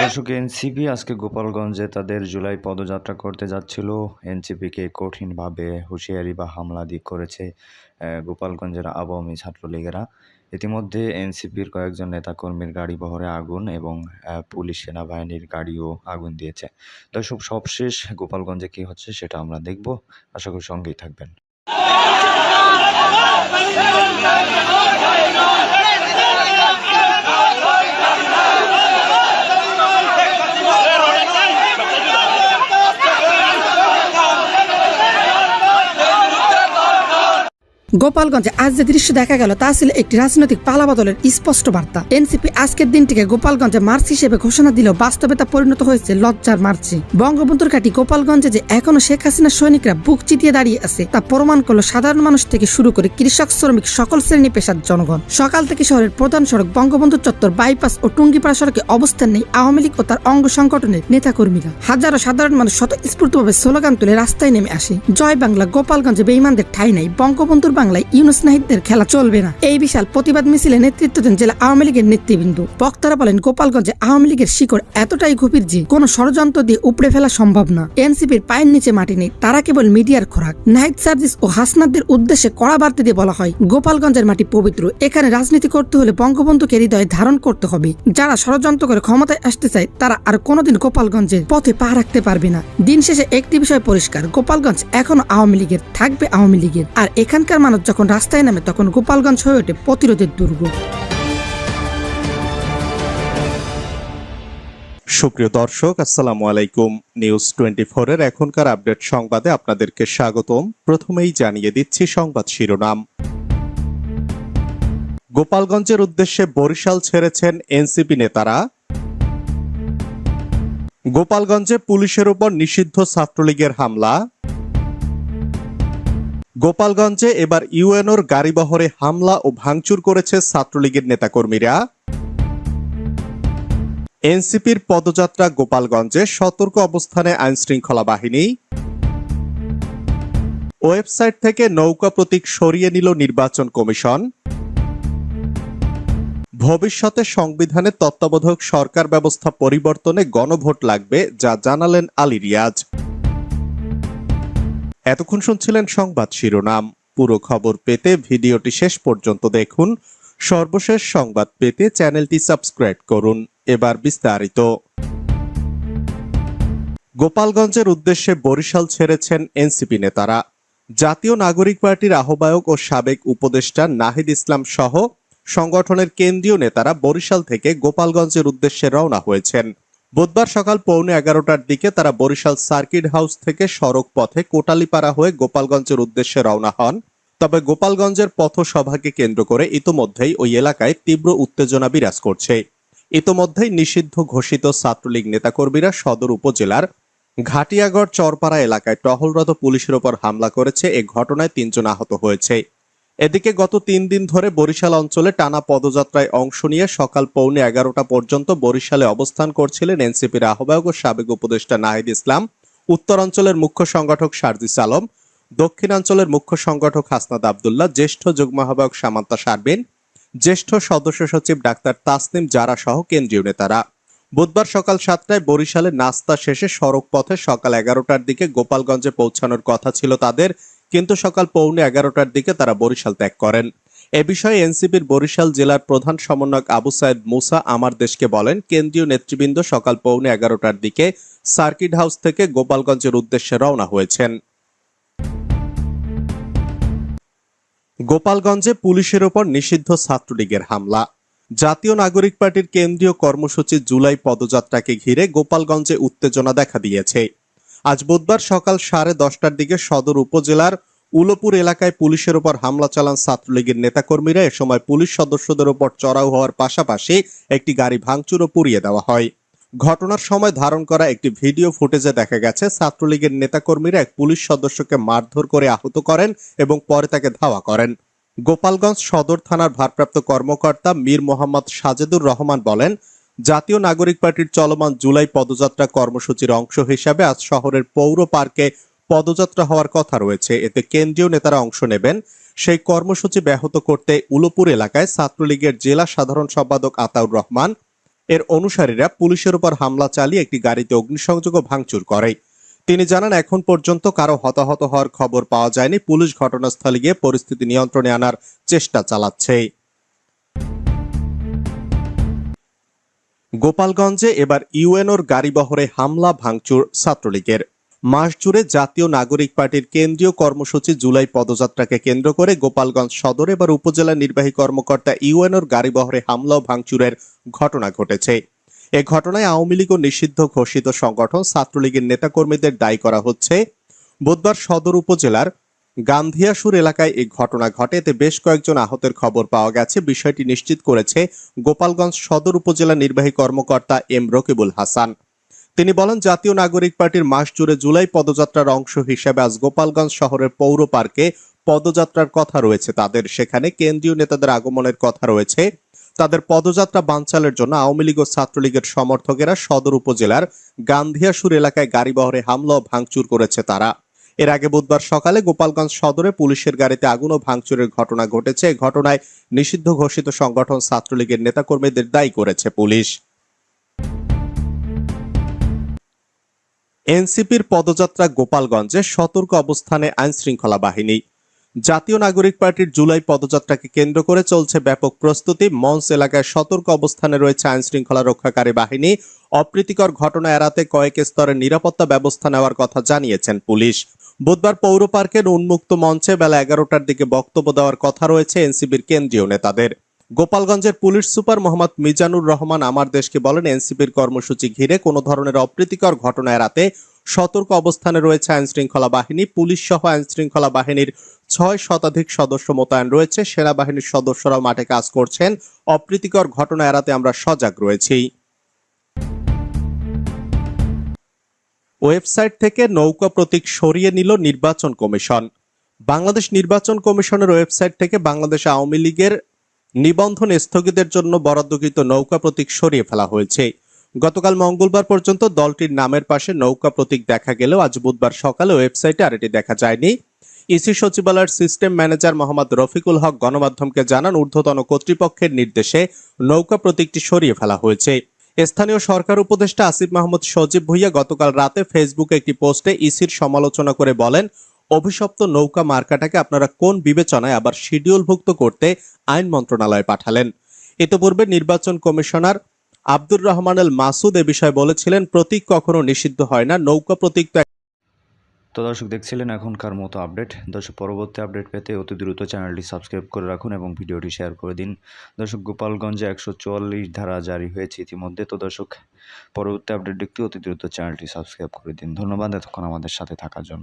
দর্শক এনসিপি আজকে গোপালগঞ্জে তাদের জুলাই পদযাত্রা করতে যাচ্ছিল এনসিপিকে কঠিনভাবে হুঁশিয়ারি বা হামলা দিক করেছে গোপালগঞ্জের আওয়ামী ছাত্রলীগেরা ইতিমধ্যে এনসিপির কয়েকজন নেতাকর্মীর গাড়ি বহরে আগুন এবং পুলিশ সেনাবাহিনীর গাড়িও আগুন দিয়েছে দর্শক সবশেষ গোপালগঞ্জে কি হচ্ছে সেটা আমরা দেখব আশা করি সঙ্গেই থাকবেন গোপালগঞ্জে আজ যে দৃশ্য দেখা গেল, তা ছিল একটি রাজনৈতিক পালাবদলের স্পষ্ট বার্তা। এনসিপি আজকের দিনটিকে গোপালগঞ্জে মার্চ হিসেবে ঘোষণা দিলেও বাস্তবে তা পরিণত হয়েছে লজ্জার মার্চে। বঙ্গবন্ধুর ঘাটি গোপালগঞ্জে যে এখনও শেখ হাসিনার সৈনিকরা বুক চিতিয়ে দাঁড়িয়ে আছে, তা প্রমাণ করল সাধারণ মানুষ থেকে শুরু করে কৃষক, শ্রমিক, সকল শ্রেণি পেশার জনগণ। সকাল থেকে শহরের প্রধান সড়ক, বঙ্গবন্ধু চত্বর বাইপাস ও টুঙ্গিপাড়া সড়কে অবস্থান নেই আওয়ামী লীগ ও তার অঙ্গ সংগঠনের নেতাকর্মীরা। হাজারো সাধারণ মানুষ স্বতঃস্ফূর্তভাবে স্লোগান তুলে রাস্তায় নেমে আসে। জয় বাংলা, গোপালগঞ্জে বেইমানদের ঠাই নাই। বঙ্গবন্ধুর বাংলায় ইউনুস নাহিদদের খেলা চলবে না। এই বিশাল প্রতিবাদ মিছিলে নেতৃত্ব দেন জেলা আওয়ামী লীগের নেতৃবৃন্দ। বক্তারা বলেন, গোপালগঞ্জে আওয়ামী লীগের শিকড় এতটাই গভীর যে কোনো ষড়যন্ত্র দিয়ে উপড়ে ফেলা সম্ভব না। এনসিপির পায়ের নিচে মাটি নেই, তারা কেবল মিডিয়ার খোরাক। নাহিদ সার্জিস ও হাসনাদদের উদ্দেশ্যে কড়া বার্তা দিয়ে বলা হয়, গোপালগঞ্জের মাটি পবিত্র, এখানে রাজনীতি করতে হলে বঙ্গবন্ধুকে হৃদয়ে ধারণ করতে হবে। যারা ষড়যন্ত্র করে ক্ষমতায় আসতে চায়, তারা আর কোনোদিন গোপালগঞ্জের পথে পা রাখতে পারবে না। দিন শেষে একটি বিষয় পরিষ্কার, গোপালগঞ্জ এখনও আওয়ামী লীগের, থাকবে আওয়ামী লীগের। আর এখানকার মানুষ যখন রাস্তায় নামে, তখন গোপালগঞ্জ হয়ে ওঠে প্রতিরোধের দুর্গ সুপ্রিয় দর্শক, আসসালামু আলাইকুম। নিউজ টোয়েন্টি এর এখনকার আপডেট সংবাদে আপনাদেরকে স্বাগতম। প্রথমেই জানিয়ে দিচ্ছি সংবাদ শিরোনাম। গোপালগঞ্জের উদ্দেশ্যে বরিশাল ছেড়েছেন এনসিপি নেতারা। গোপালগঞ্জে পুলিশের উপর নিষিদ্ধ ছাত্রলীগের হামলা। গোপালগঞ্জে এবার ইউএনওর গাড়িবহরে হামলা ও ভাঙচুর করেছে ছাত্রলীগের নেতাকর্মীরা। এনসিপির পদযাত্রা গোপালগঞ্জে সতর্ক অবস্থানে আইনশৃঙ্খলা বাহিনী। ওয়েবসাইট থেকে নৌকা প্রতীক সরিয়ে নিল নির্বাচন কমিশন। ভবিষ্যতে সংবিধানে তত্ত্বাবধায়ক সরকার ব্যবস্থা পরিবর্তনে গণভোট লাগবে, যা জানালেন আলী রিয়াজ। এতক্ষণ শুনছিলেন সংবাদ শিরোনাম। পুরো খবর পেতে ভিডিওটি শেষ পর্যন্ত দেখুন। সর্বশেষ সংবাদ পেতে চ্যানেলটি সাবস্ক্রাইব করুন। এবার বিস্তারিত। গোপালগঞ্জের উদ্দেশ্যে বরিশাল ছেড়েছেন এনসিপি নেতারা। জাতীয় নাগরিক পার্টির আহ্বায়ক ও সাবেক উপদেষ্টা নাহিদ ইসলাম সহ সংগঠনের কেন্দ্রীয় নেতারা বরিশাল থেকে গোপালগঞ্জের উদ্দেশ্যে রওনা হয়েছেন। বুধবার সকাল পৌনে এগারোটার দিকে তারা বরিশাল সার্কিট হাউস থেকে সড়ক পথে কোটালীপাড়া হয়ে গোপালগঞ্জের উদ্দেশ্যে রওনা হন। তবে গোপালগঞ্জের পথসভাকে কেন্দ্র করে ইতোমধ্যেই ওই এলাকায় তীব্র উত্তেজনা বিরাজ করছে। ইতোমধ্যেই নিষিদ্ধ ঘোষিত ছাত্রলীগ নেতাকর্মীরা সদর উপজেলার ঘাটিয়াগড় চরপাড়া এলাকায় টহলরত পুলিশের ওপর হামলা করেছে। এ ঘটনায় তিনজন আহত হয়েছে। এদিকে গত তিন দিন ধরে বরিশাল অঞ্চলে টানা পদযাত্রায় অংশ নিয়ে সকাল পৌনে এগারোটা পর্যন্ত বরিশালে অবস্থান করছিলেন এনসিপির আহ্বায়ক ও সাবেক উপদেষ্টা নাহিদ ইসলাম, উত্তরাঞ্চলের মুখ্য সংগঠক সার্জিস আলম, দক্ষিণাঞ্চলের মুখ্য সংগঠক হাসনাদ আবদুল্লাহ, জ্যেষ্ঠ যুগ্ম আহ্বায়ক সামান্তা শারবিন জ্যেষ্ঠ সদস্য সচিব ডাক্তার তাসনিম জারা সহ কেন্দ্রীয় নেতারা। বুধবার সকাল সাতটায় বরিশালে নাস্তা শেষে সড়ক পথে সকাল এগারোটার দিকে গোপালগঞ্জে পৌঁছানোর কথা ছিল তাদের। কিন্তু সকাল পৌনে এগারোটার দিকে তারা বরিশাল ত্যাগ করেন। এ বিষয়ে এনসিপির বরিশাল জেলার প্রধান সমন্বয়ক আবু সাইদ মুসা আমার দেশকে বলেন, কেন্দ্রীয় নেতৃবৃন্দ সকাল পৌনে এগারোটার দিকে সার্কিট হাউস থেকে গোপালগঞ্জের উদ্দেশ্যে রওনা হয়েছেন। গোপালগঞ্জে পুলিশের ওপর নিষিদ্ধ ছাত্রলীগের হামলা। জাতীয় নাগরিক পার্টির কেন্দ্রীয় কর্মসূচি জুলাই পদযাত্রাকে ঘিরে গোপালগঞ্জে উত্তেজনা দেখা দিয়েছে। আজ বুধবার সকাল সাড়ে দশটার দিকে সদর উপজেলার উলপুর এলাকায় পুলিশের ওপর হামলা চালান ছাত্রলীগের নেতাকর্মীরা। এ সময় পুলিশ সদস্যদের ওপর চড়াও হওয়ার পাশাপাশি একটি গাড়ি ভাঙচুর ও পুড়িয়ে দেওয়া হয়। ঘটনার সময় ধারণ করা একটি ভিডিও ফুটেজে দেখা গেছে, ছাত্রলীগের নেতাকর্মীরা এক পুলিশ সদস্যকে মারধর করে আহত করেন এবং পরে তাকে ধাওয়া করেন। গোপালগঞ্জ সদর থানার ভারপ্রাপ্ত কর্মকর্তা মীর মোহাম্মদ সাজেদুর রহমান বলেন জাতীয় নাগরিক পার্টির চলমান জুলাই পদযাত্রা কর্মসূচির অংশ হিসাবে আজ শহরের পৌর পার্কে পদযাত্রা হওয়ার কথা রয়েছে। এতে কেন্দ্রীয় নেতারা অংশ নেবেন। সেই কর্মসূচি ব্যাহত করতে উলপুর এলাকায় ছাত্রলীগের জেলা সাধারণ সম্পাদক আতাউর রহমান, এর অনুসারীরা পুলিশের উপর হামলা চালিয়ে একটি গাড়িতে অগ্নিসংযোগ ভাঙচুর করে। তিনি জানান, এখন পর্যন্ত কারও হতাহত হওয়ার খবর পাওয়া যায়নি। পুলিশ ঘটনাস্থলে গিয়ে পরিস্থিতি নিয়ন্ত্রণে আনার চেষ্টা চালাচ্ছে। গোপালগঞ্জে এবার ইউএনওর গাড়িবহরে হামলা, ভাঙচুর ছাত্রলীগের। মাস জুড়ে জাতীয় নাগরিক পার্টির কেন্দ্রীয় কর্মসূচি জুলাই পদযাত্রাকে কেন্দ্র করে গোপালগঞ্জ সদর এবার উপজেলা নির্বাহী কর্মকর্তা ইউএনওর গাড়িবহরে হামলা ও ভাঙচুরের ঘটনা ঘটেছে। এ ঘটনায় আওয়ামী লীগ ও নিষিদ্ধ ঘোষিত সংগঠন ছাত্রলীগের নেতাকর্মীদের দায়ী করা হচ্ছে। বুধবার সদর উপজেলার গান্ধিয়াসুর এলাকায় এই ঘটনা ঘটে এতে বেশ কয়েকজন আহতের খবর পাওয়া গেছে। বিষয়টি নিশ্চিত করেছে গোপালগঞ্জ সদর উপজেলা নির্বাহী কর্মকর্তা এম রকিবুল হাসান। তিনি বলেন, জাতীয় নাগরিক পার্টির মাস জুড়ে জুলাই পদযাত্রার অংশ হিসেবে আজ গোপালগঞ্জ শহরের পৌর পার্কে পদযাত্রার কথা রয়েছে তাদের। সেখানে কেন্দ্রীয় নেতাদের আগমনের কথা রয়েছে। তাদের পদযাত্রা বানচালের জন্য আওয়ামী লীগ ও ছাত্রলীগের সমর্থকেরা সদর উপজেলার গান্ধিয়াসুর এলাকায় গাড়িবহরে হামলা ও ভাঙচুর করেছে তারা। এর আগে বুধবার সকালে গোপালগঞ্জ সদরে পুলিশের গাড়িতে আগুন ও ভাঙচুরের ঘটনা ঘটেছে। ঘটনায় নিষিদ্ধ ঘোষিত সংগঠন ছাত্রলীগের নেতাকর্মীদের দায়ী করেছে পুলিশ। এনসিপির পদযাত্রা গোপালগঞ্জে সতর্ক অবস্থানে আইন শৃঙ্খলা বাহিনী। জাতীয় নাগরিক পার্টির জুলাই পদযাত্রাকে কেন্দ্র করে চলছে ব্যাপক প্রস্তুতি। মঞ্চ এলাকায় সতর্ক অবস্থানে রয়েছে আইন শৃঙ্খলা রক্ষাকারী বাহিনী। অপ্রীতিকর ঘটনা এড়াতে কয়েক স্তরের নিরাপত্তা ব্যবস্থা নেওয়ার কথা জানিয়েছেন পুলিশ। বুধবার পৌর পার্কের উন্মুক্ত মঞ্চে বেলা এগারোটার দিকে বক্তব্য দেওয়ার কথা রয়েছে এনসিবির কেন্দ্রীয় নেতাদের। গোপালগঞ্জের পুলিশ সুপার মোহাম্মদ মিজানুর রহমান আমার দেশকে বলেন, এনসিপির কর্মসূচি ঘিরে কোনো ধরনের অপ্রীতিকর ঘটনা এড়াতে সতর্ক অবস্থানে রয়েছে আইন শৃঙ্খলা বাহিনী। পুলিশ সহ আইন শৃঙ্খলা বাহিনীর ছয় শতাধিক সদস্য মোতায়েন রয়েছে। সেনাবাহিনীর সদস্যরাও মাঠে কাজ করছেন। অপ্রীতিকর ঘটনা এড়াতে আমরা সজাগ রয়েছি। ওয়েবসাইট থেকে নৌকা প্রতীক সরিয়ে নিল নির্বাচন কমিশন। বাংলাদেশ নির্বাচন কমিশনের ওয়েবসাইট থেকে বাংলাদেশ আওয়ামী লীগের নিবন্ধন স্থগিতের জন্য বরাদ্দকৃত নৌকা প্রতীক সরিয়ে ফেলা হয়েছে। গতকাল মঙ্গলবার পর্যন্ত দলটির নামের পাশে নৌকা প্রতীক দেখা গেলেও আজ বুধবার সকালে ওয়েবসাইটে আর এটি দেখা যায়নি। ইসি সচিবালয়ের সিস্টেম ম্যানেজার মোহাম্মদ রফিকুল হক গণমাধ্যমকে জানান, ঊর্ধ্বতন কর্তৃপক্ষের নির্দেশে নৌকা প্রতীকটি সরিয়ে ফেলা হয়েছে। স্থানীয় সরকার উপদেষ্টা আসিফ মাহমুদ সজীব ভুইয়া গতকাল রাতে ফেসবুকে একটি পোস্টে ইসির সমালোচনা করে বলেন, অভিশপ্ত নৌকা মার্কাটাকে আপনারা কোন বিবেচনায় আবার শিডিউলভুক্ত করতে আইন মন্ত্রণালয়ে পাঠালেন? ইতিপূর্বে নির্বাচন কমিশনার আব্দুর রহমান মাসুদ এ বিষয়ে বলেছিলেন, প্রতীক কখনো নিষিদ্ধ হয় না। নৌকা প্রতীক তো দর্শক, দেখছিলেন এখনকার মতো আপডেট। দর্শক, পরবর্তী আপডেট পেতে অতি দ্রুত চ্যানেলটি সাবস্ক্রাইব করে রাখুন এবং ভিডিওটি শেয়ার করে দিন। দর্শক, গোপালগঞ্জে একশো চুয়াল্লিশ ধারা জারি হয়েছে ইতিমধ্যে। তো দর্শক, পরবর্তী আপডেট দেখতে অতি দ্রুত চ্যানেলটি সাবস্ক্রাইব করে দিন। ধন্যবাদ এতক্ষণ আমাদের সাথে থাকার জন্য।